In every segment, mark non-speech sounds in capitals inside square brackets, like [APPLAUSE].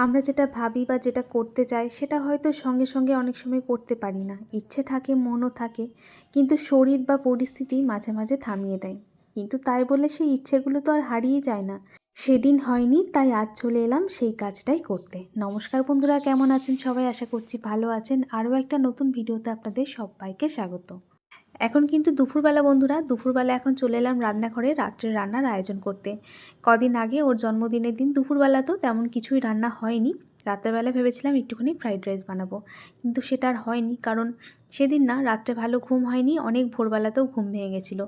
আমরা যেটা ভাবি বা যেটা করতে চাই, সেটা হয়তো সঙ্গে সঙ্গে অনেক সময় করতে পারি না। ইচ্ছে থাকে, মনও থাকে, কিন্তু শরীর বা পরিস্থিতি মাঝে মাঝে থামিয়ে দেয়। কিন্তু তাই বলে সেই ইচ্ছেগুলো তো আর হারিয়ে যায় না। সেদিন হয়নি, তাই আজ চলে এলাম সেই কাজটাই করতে। নমস্কার বন্ধুরা, কেমন আছেন সবাই? আশা করছি ভালো আছেন। আরও একটা নতুন ভিডিওতে আপনাদের সবাইকে স্বাগত। এখন কিন্তু দুপুরবেলা বন্ধুরা, দুপুরবেলা এখন চলে এলাম রান্নাঘরে রাত্রের রান্নার আয়োজন করতে। কদিন আগে ওর জন্মদিনের দিন দুপুরবেলা তো তেমন কিছুই রান্না হয়নি। রাত্রেবেলা ভেবেছিলাম একটুখানি ফ্রাইড রাইস বানাবো, কিন্তু সেটা আর হয়নি কারণ সেদিন না রাত্রে ভালো ঘুম হয়নি, অনেক ভোরবেলাতেও ঘুম ভেঙে গেছিল।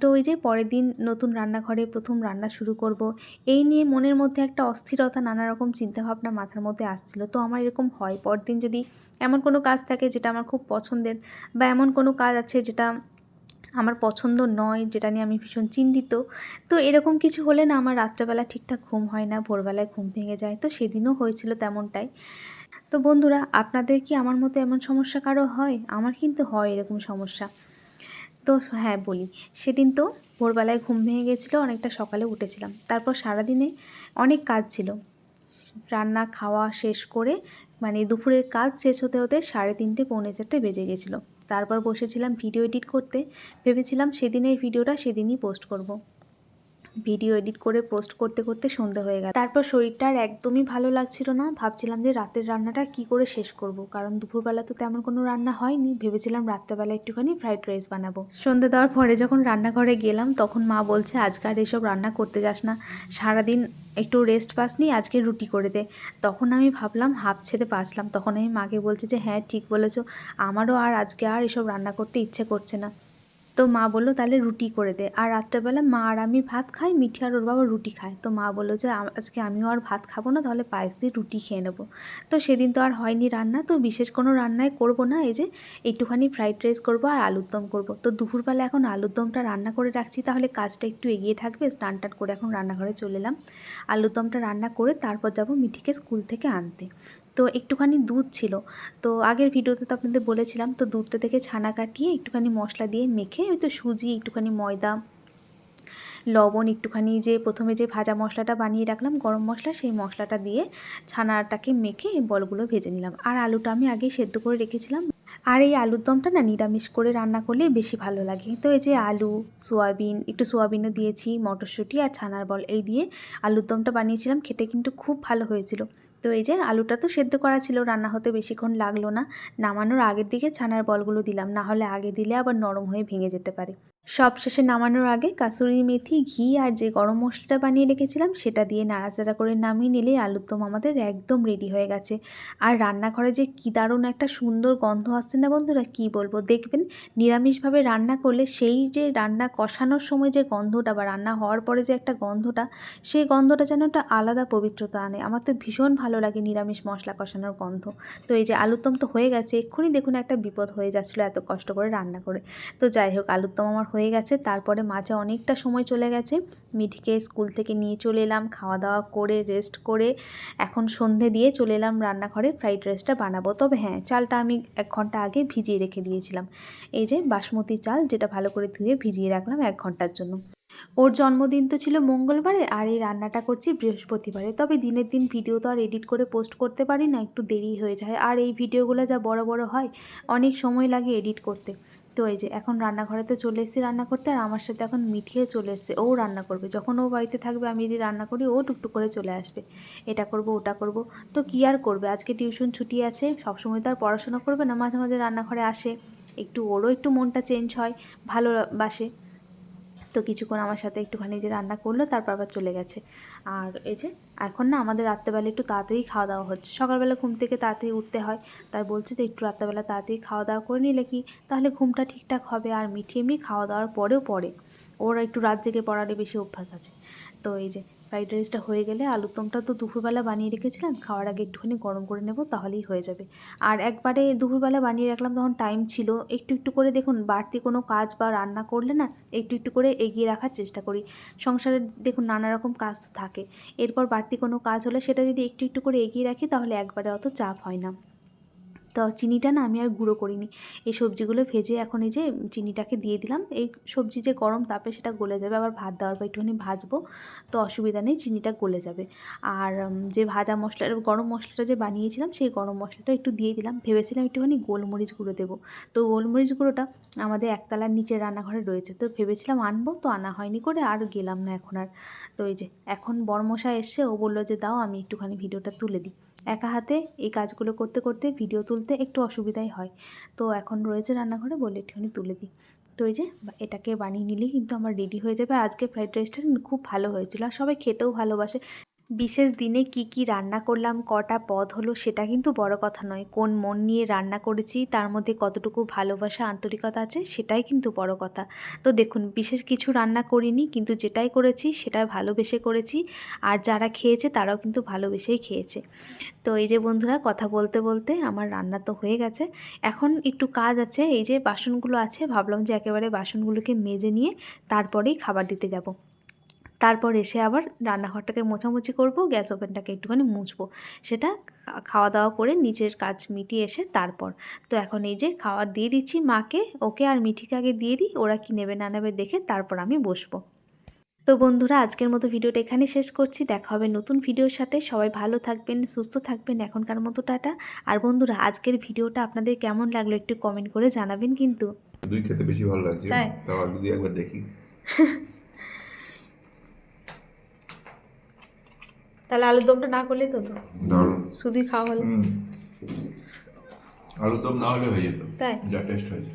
তো ওই যে পরের দিন নতুন রান্নাঘরে প্রথম রান্না শুরু করব, এই নিয়ে মনের মধ্যে একটা অস্থিরতা, নানা রকম চিন্তাভাবনা মাথার মধ্যে আসছিল। তো আমার এরকম হয় পরদিন যদি এমন কোনো কাজ থাকে যেটা আমার খুব পছন্দের বা এমন কোনো কাজ আছে যেটা আমার পছন্দ নয়, যেটা নিয়ে আমি ভীষণ চিন্তিত, তো এরকম কিছু হলে না আমার রাত্রেবেলা ঠিকঠাক ঘুম হয় না, ভোরবেলায় ঘুম ভেঙে যায়। তো সেদিনও হয়েছিল তেমনটাই। তো বন্ধুরা, আপনাদের কি আমার মতো এমন সমস্যা কারও হয়? আমার কিন্তু হয় এরকম সমস্যা। তো হ্যাঁ বলি। সেদিন তো ভোরবেলায় ঘুম ভেঙে গেছিল, অনেকটা সকালে উঠেছিলাম। তারপর সারাদিনে অনেক কাজ ছিল। রান্না, খাওয়া শেষ করে মানে দুপুরের কাজ শেষ হতে হতে সাড়ে তিনটে, পৌনে চারটে বেজে গেছিল। তারপর বসেছিলাম ভিডিও এডিট করতে। ভেবেছিলাম সেদিনের ভিডিওটা সেদিনই পোস্ট করব। ভিডিও এডিট করে পোস্ট করতে করতে সন্ধে হয়ে গেল। তারপর শরীরটা আর একদমই ভালো লাগছিল না। ভাবছিলাম যে রাতের রান্নাটা কি করে শেষ করব। কারণ দুপুরবেলা তো তেমন কোনো রান্না হয়নি। ভেবেছিলাম রাত্রেবেলা একটুখানি ফ্রাইড রাইস বানাবো। সন্ধে দেওয়ার পরে যখন রান্নাঘরে গেলাম, তখন মা বলছে, আজকে আর এসব রান্না করতে যাস না। সারাদিন একটু রেস্ট পাসনি আজকে রুটি করে দে। তখন আমি ভাবলাম, হাফ ছেড়ে বাঁচলাম। তখন আমি মাকে বলছি যে হ্যাঁ ঠিক বলেছ। আমারও আর আজকে আর এসব রান্না করতে ইচ্ছে করছে না। তো মা বলল, তাহলে রুটি করে দে। আর রাত্রেবেলা মা আর আমি ভাত খাই, মিঠি আর ওর বাবা রুটি খায়। তো মা বলল যে আজকে আমিও আর ভাত খাব না, তাহলে পায়েস দিয়ে রুটি খেয়ে নেব। তো সেদিন তো আর হয়নি রান্না, তো বিশেষ কোনো রান্নায় করব না, এই যে একটুখানি ফ্রাইড রাইস করব আর আলুর দম করব। তো দুপুরবেলা এখন আলুর দমটা রান্না করে রাখছি, তাহলে কাজটা একটু এগিয়ে থাকবে, স্নান টান করে এখন রান্নাঘরে চলে এলাম। আলুর দমটা রান্না করে তারপর যাব মিঠিকে স্কুল থেকে আনতে। তো একটুখানি দুধ ছিল। তো আগের ভিডিওতে তো আপনাদের বলেছিলাম, তো দুধটা থেকে ছানা কাটিয়ে একটুখানি মশলা দিয়ে মেখে ওই তো সুজি, একটুখানি ময়দা, লবণ, একটুখানি যে প্রথমে যে ভাজা মশলাটা বানিয়ে রাখলাম, গরম মশলা, সেই মশলাটা দিয়ে ছানাটাকে মেখে বলগুলো ভেজে নিলাম। আর আলুটা আমি আগে সেদ্ধ করে রেখেছিলাম। আর এই আলুর দমটা না নিরামিষ করে রান্না করলে বেশি ভালো লাগে। তো এই যে আলু, সোয়াবিন, একটু সোয়াবিনও দিয়েছি, মটরশুঁটি আর ছানার বল এই দিয়ে আলুর দমটা বানিয়েছিলাম, খেতে কিন্তু খুব ভালো হয়েছিল। তো এই যে আলুটা তো সেদ্ধ করা ছিল, রান্না হতে বেশিক্ষণ লাগল না। নামানোর আগের দিকে ছানার বলগুলো দিলাম, না হলে আগে দিলে আবার নরম হয়ে ভেঙে যেতে পারে। সব শেষে নামানোর আগে কাসুরি মেথি, ঘি আর যে গরম মশলাটা বানিয়ে রেখেছিলাম, সেটা দিয়ে নাড়াচাড়া করে নামিয়ে নিলে আলুর দম আমাদের একদম রেডি হয়ে গেছে। আর রান্নাঘরে যে কী দারুণ একটা সুন্দর গন্ধ আসছে না বন্ধুরা কী বলব? দেখবেন নিরামিষভাবে রান্না করলে সেই যে রান্না কষানোর সময় যে গন্ধটা বা রান্না হওয়ার পরে যে একটা গন্ধটা, সেই গন্ধটা যেন একটা আলাদা পবিত্রতা আনে। আমার তো ভীষণ ভালো লাগে নিরামিষ মশলা কষানোর গন্ধ। তো এই যে আলুরদম তো হয়ে গেছে, এক্ষুনি দেখুন একটা বিপদ হয়ে যাচ্ছিল এত কষ্ট করে রান্না করে। তো যাই হোক, আলুরদম আমার হয়ে গেছে, তারপরে মাঝে অনেকটা সময় চলে গেছে। মিঠিকে স্কুল থেকে নিয়ে চলে এলাম খাওয়া দাওয়া করে রেস্ট করে, এখন সন্ধে দিয়ে চলে এলাম রান্নাঘরে ফ্রাইড রাইসটা বানাবো। তবে হ্যাঁ চালটা আমি এক ঘণ্টা আগে ভিজিয়ে রেখে দিয়েছিলাম। এই যে বাসমতি চাল যেটা ভালো করে ধুয়ে ভিজিয়ে রাখলাম এক ঘণ্টার জন্য। ওর জন্মদিন তো ছিল মঙ্গলবারে আর এই রান্নাটা করছি বৃহস্পতিবারে। তবে দিনের দিন ভিডিও তো আর এডিট করে পোস্ট করতে পারি না, একটু দেরি হয়ে যায়। আর এই ভিডিওগুলো যা বড় বড় হয়, অনেক সময় লাগে এডিট করতে। তো এই যে এখন রান্নাঘরে তো চলে এসেছি রান্না করতে আর আমার সাথে এখন মিঠিয়ে চলে এসছে, ও রান্না করবে। যখন ও বাড়িতে থাকবে, আমি যদি রান্না করি, ও টুকটু করে চলে আসবে। এটা করব, ওটা করব। তো কি আর করবে? আজকে টিউশন ছুটি আছে, সবসময় তো আর পড়াশোনা করবে না, মাঝে মাঝে রান্নাঘরে আসে। একটু ওরও একটু মনটা চেঞ্জ হয় ভালোবাসে তো কিছুক্ষণ আমার সাথে একটুখানি যে রান্না করল, তারপর আবার চলে গেছে। আর এই যে, এখন না আমাদের রাত্রেবেলা একটু তাড়াতাড়ি খাওয়া দাওয়া হচ্ছে। সকালবেলা ঘুম থেকে তাড়াতাড়ি উঠতে হয়। তাই বলছে যে, একটু রাত্রেবেলা তাড়াতাড়ি খাওয়া দাওয়া করে নিলে কি? তাহলে ঘুমটা ঠিকঠাক হবে। আর মিঠি এমনি খাওয়া দাওয়ার পরেও পড়ে। ওর একটু রাত জেগে পড়ারই বেশি অভ্যাস আছে। তো এই যে ফ্রাইড রাইসটা হয়ে গেলে আলুর দমটা তো দুপুরবেলা বানিয়ে রেখেছিলাম, খাওয়ার আগে একটুখানি গরম করে নেব তাহলেই হয়ে যাবে। আর একবারে দুপুরবেলা বানিয়ে রাখলাম তখন টাইম ছিল, একটু একটু করে দেখুন বাড়তি কোনো কাজ বা রান্না করলে না একটু একটু করে এগিয়ে রাখার চেষ্টা করি। সংসারে দেখুন নানা রকম কাজ তো থাকে, এরপর বাড়তি কোনো কাজ হলে সেটা যদি একটু একটু করে এগিয়ে রাখি তাহলে একবারে অত চাপ হয় না। তো চিনিটা না আমি আর গুঁড়ো করিনি। এই সবজিগুলো ভেজে এখন এই যে চিনিটাকে দিয়ে দিলাম। এই সবজি যে গরম তাপে সেটা গলে যাবে। আবার ভাত দেওয়ার পর একটুখানি ভাজবো, তো অসুবিধা নেই, চিনিটা গলে যাবে। আর যে ভাজা মশলা, গরম মশলাটা যে বানিয়েছিলাম, সেই গরম মশলাটা একটু দিয়ে দিলাম। ভেবেছিলাম একটুখানি গোলমরিচ গুঁড়ো দেবো। তো গোলমরিচ গুঁড়োটা আমাদের একতলার নিচে রান্নাঘরে রয়েছে। তো ভেবেছিলাম আনব, তো আনা হয়নি করে আর গেলাম না এখন আর। তো এই যে, এখন বরমশা এসছে, ও বলল যে, দাও, আমি একটুখানি ভিডিওটা তুলে দিই। একা হাতে এই কাজগুলো করতে করতে ভিডিও তুলতে একটু অসুবিধাই হয়। তো এখন রয়েছে রান্নাঘরে, বলে একটুখানি তুলে দিই। তো এই যে এটাকে বানিয়ে নিলেই কিন্তু আমার রেডি হয়ে যাবে। আজকে ফ্রাইড রাইসটা খুব ভালো হয়েছিল। আর সবাই খেতেও ভালোবাসে। বিশেষ দিনে কি কি রান্না করলাম, কটা পদ হলো সেটা কিন্তু বড় কথা নয়। কোন মন নিয়ে রান্না করেছি, তার মধ্যে কতটুকু ভালোবাসা, আন্তরিকতা আছে সেটাই কিন্তু বড় কথা। তো দেখুন, বিশেষ কিছু রান্না করিনি, কিন্তু যেটাই করেছি সেটাই ভালোবেসে করেছি, আর যারা খেয়েছে তারাও কিন্তু ভালোবেসেই খেয়েছে। তো এই যে বন্ধুরা, কথা বলতে বলতে আমার রান্না তো হয়ে গেছে। এখন একটু কাজ আছে, এই যে বাসনগুলো আছে, ভাবলাম যে একেবারে বাসনগুলোকে মেজে নিয়ে তারপরেই খাবার দিতে যাব। তারপর এসে আবার রান্নাঘরটাকে মোছামুছি করব গ্যাস ওভেনটাকে একটুখানি মুছবো। সেটা খাওয়া দাওয়া করে নিজের কাজ মিটিয়ে এসে তারপর। তো এখন এই যে খাওয়ার দিয়ে দিচ্ছি মাকে ওকে আর মিঠিকে আগে দিয়ে দিই ওরা কি নেবে না নেবে দেখে তারপর আমি বসবো। তো বন্ধুরা আজকের মতো ভিডিওটা এখানে শেষ করছি। দেখা হবে নতুন ভিডিওর সাথে। সবাই ভালো থাকবেন সুস্থ থাকবেন এখনকার মতো টাটা। আর বন্ধুরা আজকের ভিডিওটা আপনাদের কেমন লাগল একটু কমেন্ট করে জানাবেন কিন্তু। দুই খেতে বেশি ভালো লাগছে। তাই? তাও আলু দিয়ে একবার দেখি। [LAUGHS] তাহলে আলুর দমটা না করলেই তো তো শুধুই খাওয়া হলো। আলুর দম না হলে হয়ে যেত। তাই? যা টেস্ট হয়েছে